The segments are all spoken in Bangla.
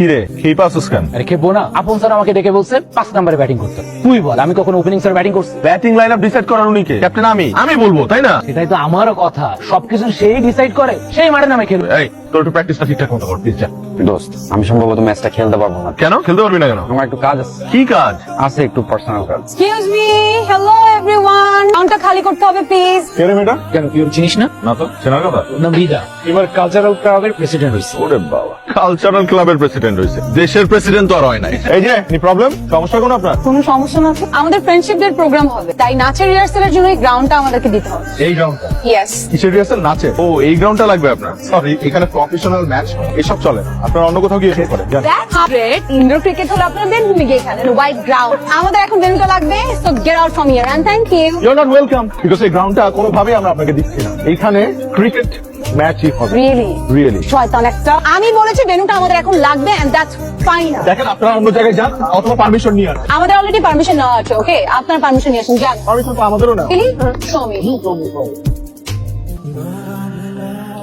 কিরে খেয়ে পাচ্ছিস কেন? আরে খেপবো না। আপন স্যার আমাকে ডেকে বলছেন পাঁচ নাম্বারে ব্যাটিং করতে। তুই বল আমি কখনো ওপেনিং স্যার ব্যাটিং করছি? ব্যাটিং লাইন আপ ডিসাইড করার উনি কে? ক্যাপ্টেন আমি। আমি বলব তাই না? সেটাই তো আমারও কথা। সবকিছু সেই ডিসাইড করে সেই মাঠে নামে খেলবে। এই তোর একটু প্র্যাকটিসটা ঠিকঠাক মতো কর প্লিজ যা। দোস্ত আমি সম্ভবত ম্যাচটা খেলতে পারব না। কেন? খেলতে পারবি না কেন? আমার একটু কাজ আছে। কি কাজ? আছে একটু পার্সোনাল কাজ। Excuse me hello everyone counter খালি করতে হবে প্লিজ কে রে মেয়েটা? কেন না না? তো চেনার কথা? না বিদা। এবার কালচারাল ক্লাবের প্রেসিডেন্ট হয়েছে। ওরে বাবা। কালচারাল ক্লাবের প্রেসিডেন্ট হয়েছে। দেশের প্রেসিডেন্ট তো আর হয় নাই। এই যে নি প্রবলেম সমস্যা কোন আপনার? কোনো সমস্যা না? আমাদের ফ্রেন্ডশিপ ডে প্রোগ্রাম হবে। তাই নাচের রিহার্সালের জন্য এই গ্রাউন্ডটা আমাদেরকে দিতে হবে। এই গ্রাউন্ডটা ইয়েস কিসের রিহার্সাল নাচে ও এই গ্রাউন্ডটা লাগবে আপনার। সরি এখানে প্রফেশনাল ম্যাচ এসব চলে। আপনারা অন্য কোথাও গিয়ে এসব করেন দ্যাটস গ্রেট ইনডোর ক্রিকেট হলো আপনারা বেডরুমে গিয়ে খেলেন হোয়াইট গ্রাউন্ড আমাদের এখন লাগবে so get out from here and thank you you not welcome because এই গ্রাউন্ডটা আমরা আপনাকে দিচ্ছি না। এইখানে ক্রিকেট ম্যাচই হবে। রিয়েলি রিয়েলি শয়তান একটা। আমি বলেছি ভেনুটা আমাদের এখন লাগবে এন্ড দ্যাটস ফাইন দেখেন আপনারা অন্য জায়গায় যান অথবা পারমিশন নিয়ে আসুন। আমাদের অলরেডি পারমিশন নেওয়া আছে ওকে আপনার পারমিশন নিয়ে আসুন যান। পারমিশন তো আমাদেরও না Really?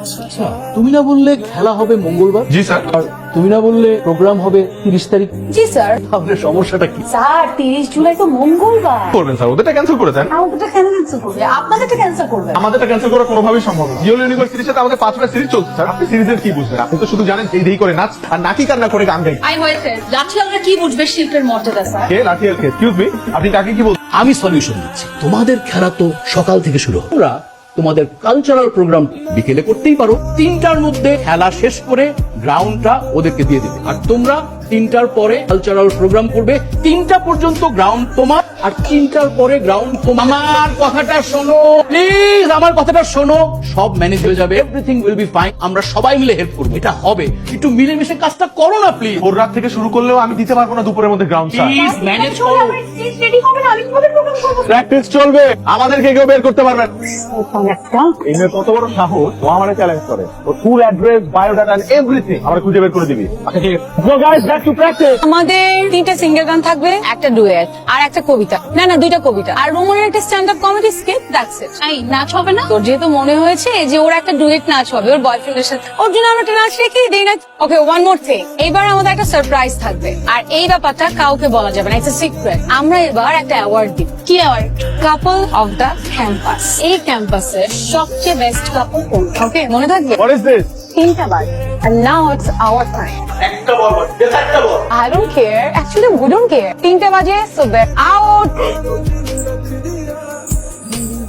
আচ্ছা তুমি না বললে খেলা হবে মঙ্গলবার? জি স্যার। আর তুমি না বললে প্রোগ্রাম হবে তিরিশ তারিখ? জি স্যার। তাহলে সমস্যাটা কি? স্যার তিরিশ জুলাই তো মঙ্গলবার। করবেন স্যার। ওদেরটা ক্যান্সেল করে দেন। আমাদেরটা ক্যান্সেল করবে? আপনাদেরটা ক্যান্সেল করবে। আমাদেরটা ক্যান্সেল করা কোনোভাবেই সম্ভব না। ইয়েলো ইউনিভার্সিটির সাথে আমাদের পাঁচটা সিরিজ চলছে স্যার। আপনি সিরিজের কি বুঝবেন? আপনি তো শুধু জানেন এই দেই করে নাচ আর নাকি কান্না করে গান গাই। আই হয়েছে। লাঠি আমরা কি বুঝবে শিল্পের মর্যাদা স্যার? কে? লাঠি কে? এক্সকিউজ মি আপনি কাকে কি বলছেন আমি সলিউশন দিচ্ছি। তোমাদের খেলা তো সকাল থেকে শুরু হবে। তোমাদের কালচারাল প্রোগ্রাম বিকেলে করতেই পারো। তিনটার মধ্যে খেলা শেষ করে গ্রাউন্ডটা ওদেরকে দিয়ে দেবে। আর তোমরা তিনটার পরে কালচারাল প্রোগ্রাম করবে। তিনটা পর্যন্ত গ্রাউন্ড তোমার আর তিনটার পরে গ্রাউন্ড তোমার। আমার কথাটা শোনো প্লিজ আমার কথাটা শোনো। সব ম্যানেজ হয়ে যাবে এভরিথিং উইল বি ফাইন আমরা সবাই মিলে হেল্প করব এটা হবে। একটু মিলেমিশে কাজটা করো না প্লিজ ভোর রাত থেকে শুরু করলেও আমি দিতে পারব না দুপুরের মধ্যে গ্রাউন্ড স্যার প্লিজ ম্যানেজ করো। প্র্যাকটিস চলবে। আমাদেরকে কেউ বের করতে পারবেন এই মেয়ে কত বড় সাহস ও আমার চ্যালেঞ্জ করে। ফুল অ্যাড্রেস বায়োডাটা এভরিথিং আমরা খুঁজে বের করে দিবি। আচ্ছা ঠিক আছে আমাদের তিনটা সিঙ্গেল গান থাকবে একটা ডুয়েট আর একটা কবিতা। না না দুইটা কবিতা। আর রোমনের একটা stand up comedy skit that's it এই নাচ হবে না? তোর যেহেতু মনে হয়েছে যে ওর একটা ডুয়েট নাচ হবে ওর বয়ফ্রেন্ডের সাথে। ওর জন্য আমরা একটা নাচ রেখে দেই না। ওকে ওয়ান মোর থিং এবার আমাদের একটা সারপ্রাইজ থাকবে। আর এই ব্যাপারটা কাউকে বলা যাবে না ইটস সিক্রেট আমরা এবার একটা অ্যাওয়ার্ড দিব। কি award couple of the campus এই ক্যাম্পাসের সবচেয়ে বেস্ট কাপল কোন ওকে মনে থাকবে? হোয়াট ইজ দিস তিনটা বার। And now it's our time. একটা বল একটা বল। I don't care. Actually, we don't care. তিনটে বাজে so they're out.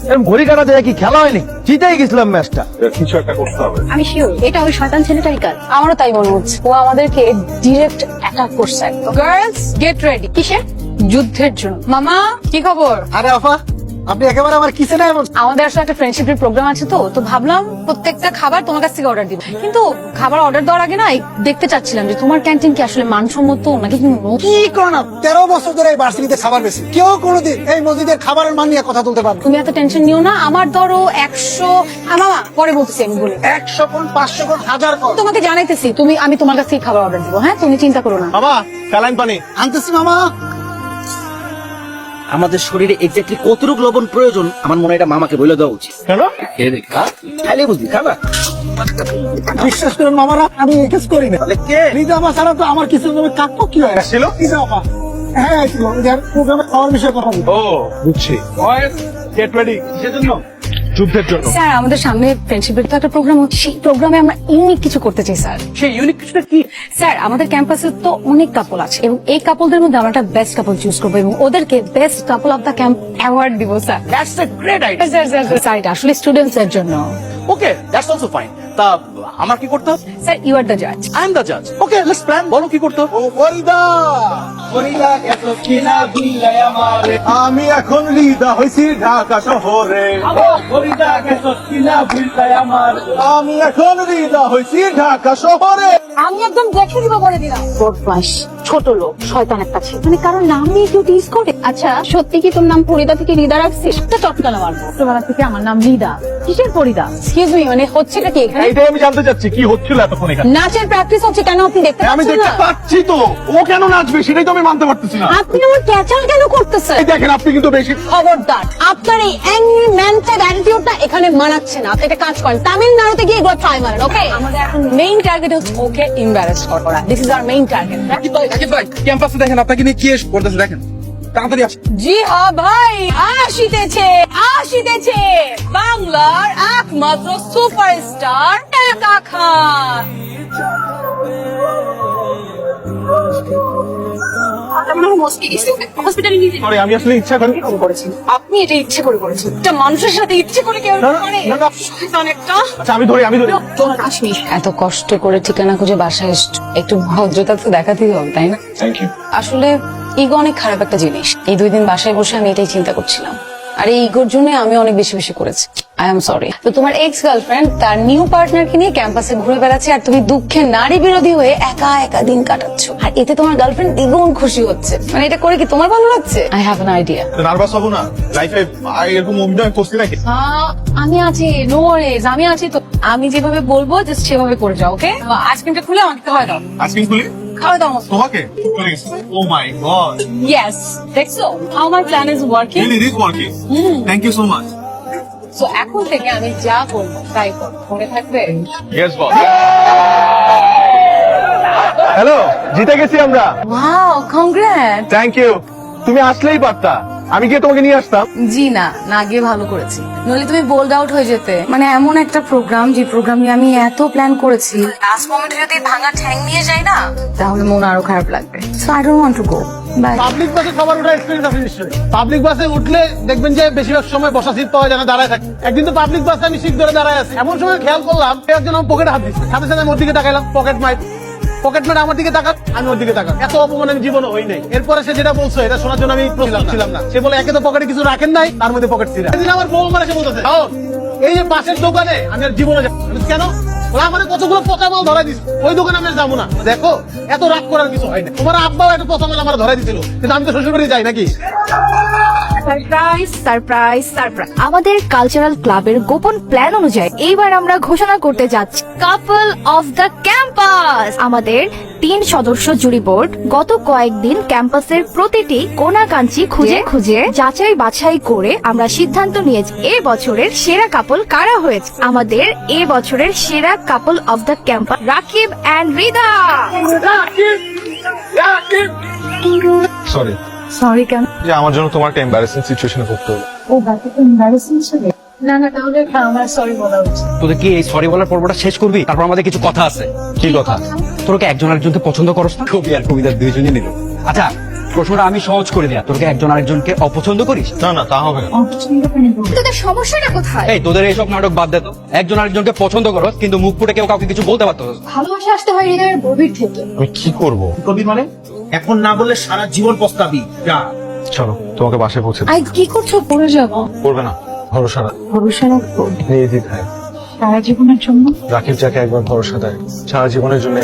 এরকম ঘড়ি কাটা যায় কি খেলা হয়নি? জিতেই গেছিলাম ম্যাচটা। কিছু একটা করতে হবে। আমি শিওর এটা ওই শয়তান ছেলেটাই কাজ। আমারও তাই মনে হচ্ছে। ও আমাদেরকে ডিরেক্ট অ্যাটাক করছে। গার্লস গেট রেডি কিসের? যুদ্ধের জন্য। মামা কি খবর? আরে আফা আপনি একেবারে আমার বলছেন? আমাদের আসলে একটা ফ্রেন্ডশিপের প্রোগ্রাম আছে তো তো ভাবলাম প্রত্যেকটা খাবার তোমার কাছ থেকে অর্ডার দিব। কিন্তু খাবার অর্ডার দেওয়ার আগে না দেখতে চাচ্ছিলাম যে তোমার ক্যান্টিন কি আসলে মানসম্মত নাকি কি নো- কি করো না তেরো বছর ধরে এই ভার্সিটিতে খাবার বেশি। কেউ কোনোদিন এই মসজিদের খাবারের মান নিয়ে কথা তুলতে পারবে তুমি এত টেনশন নিও না আমার ধরো একশো মামা পরে বলতেছি আমি বলে। একশো কোন পাঁচশো কোন হাজার কোন তোমাকে জানাইতেছি তুমি আমি তোমার কাছ থেকে খাবার অর্ডার দিব হ্যাঁ? তুমি চিন্তা করো না। মামা স্যালাইন পানি। আনতেছি মামা। আমাদের শরীরে এক্স্যাক্টলি কতটুকু লবণ প্রয়োজন আমার মনে হয় এটা মামাকে বলে দেওয়া উচিত। কেন? খেয়ে দেখ খা। খাইলে বুঝলি খাবা বিশ্বাস করেন মামারা আমি এই কাজ করি না। তাহলে কে? ছাড়া তো আমার কিছু জমি কাটব কি হয়? ছিল? হ্যাঁ ছিল। যার প্রোগ্রামে খাওয়ার বিষয়ে কথা বলব। ও বুঝছি। গেট রেডি কিসের জন্য? যুদ্ধের জন্য। স্যার আমাদের সামনে ফ্রেন্ডশিপের তো একটা প্রোগ্রাম হচ্ছে। সেই প্রোগ্রামে আমরা ইউনিক কিছু করতে চাই স্যার। সেই ইউনিক কিছুটা কি? স্যার আমাদের ক্যাম্পাসে তো অনেক কাপল আছে এবং এই কাপলদের মধ্যে আমরা একটা বেস্ট কাপল চুজ করব এবং ওদেরকে best couple of the camp award দিব sir. That's a great idea sir sir sir, এটা আসলে স্টুডেন্টস এর জন্য। ওকে দ্যাটস অলসো ফাইন তা আমার কি করতে হবে? স্যার ইউ আর দ্য জাজ আই এম দ্য জাজ ওকে লেটস প্ল্যান বলো কি করতে হবে? ও ফরিদা! ফরিদা এত কিনা আমারে? আমি এখন লিদা হইছি ঢাকা শহরে। ফরিদা এত কিনা আমার? আমি এখন লিদা হইছি ঢাকা শহরে। আমি একদম দেখে দিব বলে দিলাম। বদমাস ছোট লোক শয়তান একটা ছেলে মানে কারণ নাম নিয়ে কেউ টিজ করে আচ্ছা সত্যি কি তোর নাম ফরিদা থেকে রিদা রাখছিস? একটা মারবো। ছোটবেলা থেকে আমার নাম রিদা। কিসের ফরিদা? এক্সকিউজ মি মানে হচ্ছেটা কি এখানে? এইটাই আমি জানতে চাচ্ছি কি হচ্ছিল এতক্ষণ এখানে? নাচের প্র্যাকটিস হচ্ছে কেন আপনি দেখতে আমি দেখতে পাচ্ছি তো। ও কেন নাচবে সেটাই তো আমি মানতে পারতেছি না। আপনি আমার ক্যাচাল কেন করতেছেন? এই দেখেন আপনি কিন্তু বেশি খবরদার আপনার এই অ্যাংরি ম্যানটেড অ্যাটিটিউডটা এখানে মানাচ্ছে না। আপনি একটা কাজ করেন তামিলনাড়ুতে গিয়ে এগুলো ট্রাই মারেন ওকে আমাদের এখন মেইন টার্গেট হচ্ছে ওকে ইম্বারেস করা। This is our main target ক্যাম্পাসে দেখেন আপনাকে নিয়ে কি এসে করতেছে দেখেন। তাড়াতাড়ি আসেন জি হ্যাঁ ভাই আসিতেছে আসিতেছে। বাংলার একমাত্র সুপারস্টার একা খান। আমি আসলে ইচ্ছা করি আপনি এটা ইচ্ছে করে করেছেন। মানুষের সাথে ইচ্ছে করে কেউ আচ্ছা আমি ধরি আমি ধরি। এত কষ্ট করে ঠিকানা খুঁজে বাসায় এসছো। একটু ভদ্রতা তো দেখাতেই হবে তাই না? আসলে ইগো অনেক খারাপ একটা জিনিস। এই দুই দিন বাসায় বসে আমি এটাই চিন্তা করছিলাম। আর এই ইগোর জন্য আমি অনেক বেশি বেশি করেছি। আই এম সরি তো তোমার এক্স গার্লফ্রেন্ড তার নিউ পার্টনারকে নিয়ে ক্যাম্পাসে ঘুরে বেড়াচ্ছে আর তুমি দুঃখে নারী বিরোধী হয়ে একা একা দিন কাটাচ্ছ। আর এতে তোমার গার্লফ্রেন্ড দ্বিগুণ খুশি হচ্ছে। মানে এটা করে কি তোমার ভালো লাগছে? I have an idea nervous হব না? লাইফে এরকম অভিনয় করছি নাকি? আমি আছি। নো ওয়ারিজ আমি আছি তো। আমি যেভাবে বলব জাস্ট সেভাবে করে যাও ওকে আইসক্রিমটা খুলে আমাকে খাওয়াই দাও। আজকে খুলি? খাওয়াই দাও তোমাকে? ও মাই গড ইয়েস দেখছ how my plan is working really this working thank you so much so এখন থেকে আমি যা বলব তাই করো মনে থাকবে? ইয়েস বস হ্যালো জিতে গেছি আমরা। ওয়াও কংগ্রেট থ্যাংক ইউ তুমি আসলেই পারতা আমি গিয়ে তোমাকে নিয়ে আসতাম। জি না না গিয়ে ভালো করেছি। নইলে তুমি বোল্ড আউট হয়ে যেতে। মানে এমন একটা প্রোগ্রাম যে প্রোগ্রাম নিয়ে আমি এত প্ল্যান করেছি। লাস্ট মোমেন্টে যদি ভাঙা ঠ্যাং নিয়ে যাই না তাহলে মন আরও খারাপ লাগবে। So I don't want to go public বাসে সবার ওটা এক্সপিরিয়েন্স আছে নিশ্চয়ই। পাবলিক বাসে উঠলে দেখবেন যে বেশিরভাগ সময় বসা সিট পাওয়া যায় না দাঁড়ায় থাকে। একদিন তো পাবলিক বাসে আমি সিট ধরে দাঁড়ায় আছি। এমন সময় খেয়াল করলাম একজন আমার পকেটে হাত দিচ্ছে। সাথে সাথে আমি ওর দিকে তাকাইলাম পকেট মাইট পকেট মাইট আমার দিকে তাকাত আমি ওর দিকে তাকাত এত অপমান আমি জীবনে হই নাই। এরপরে সে যেটা বলছো এটা শোনার জন্য আমি প্রস্তুত ছিলাম না। সে বলে একে তো পকেটে কিছু রাখেন নাই তার মধ্যে পকেট ছিল। সেদিন আমার বউ আমার এসে বলতেছে এই যে পাশের দোকানে আমি আর জীবনে যাব না।" আমি বলছি, কেন? ওরা আমার কতগুলো পচা মাল ধরা দিচ্ছে ওই দোকানে আমি যাব না। দেখো এত রাগ করার কিছু হয় না। তোমার আব্বাও একটা পচা মাল আমার ধরা দিছিল কিন্তু আমি তো শ্বশুর বাড়ি যাই নাকি? সারপ্রাইজ সারপ্রাইজ সারপ্রাইজ আমাদের কালচারাল ক্লাবের গোপন প্ল্যান অনুযায়ী এইবার আমরা ঘোষণা করতে যাচ্ছি। কাপল অফ দ্য ক্যাম্পাস আমাদের তিন সদস্য জুরি বোর্ড গত কয়েকদিন ক্যাম্পাসের প্রতিটি কোনা কাঞ্চি খুঁজে খুঁজে যাচাই বাছাই করে আমরা সিদ্ধান্ত নিয়েছি এ বছরের সেরা কাপল কারা হয়েছে? আমাদের এ বছরের সেরা couple of the campus Rakib and Rida sorry sorry কেন? যে আমার জন্য তোমার একটা এম্বারেসিং সিচুয়েশনে পড়তে হলো। ও বাকি তো ছিল? না না তাহলে আমার সরি বলা উচিত। তোদের কি এই সরি বলার পর্বটা শেষ করবি? তারপর আমাদের কিছু কথা আছে। কি কথা? তোর কি একজন আরেকজনকে পছন্দ করস না? কবি আর কবিতার দুইজনই নিল। আচ্ছা প্রশ্নটা আমি সহজ করে দেয়া। তোর কি একজন আরেকজনকে অপছন্দ করিস? না না তা হবে না। তোদের সমস্যাটা কোথায়? এই তোদের এইসব নাটক বাদ দে তো। একজন আরেকজনকে পছন্দ করস কিন্তু মুখ ফুটে কেউ কাউকে কিছু বলতে পারতো না। ভালোবাসা আসতে হয় হৃদয়ের গভীর থেকে। আমি কি করব? কবির মানে? এখন না বললে সারা জীবন পস্তাবি। যা। চলো তোমাকে বাসায় পৌঁছে আই কি করছ? পড়ে যাব। করবে না। ভরসা না ভরসা রাখব নিয়ে দিতে হয় সারা জীবনের জন্য? রাকিব যাকে একবার ভরসা দেয়। সারা জীবনের জন্য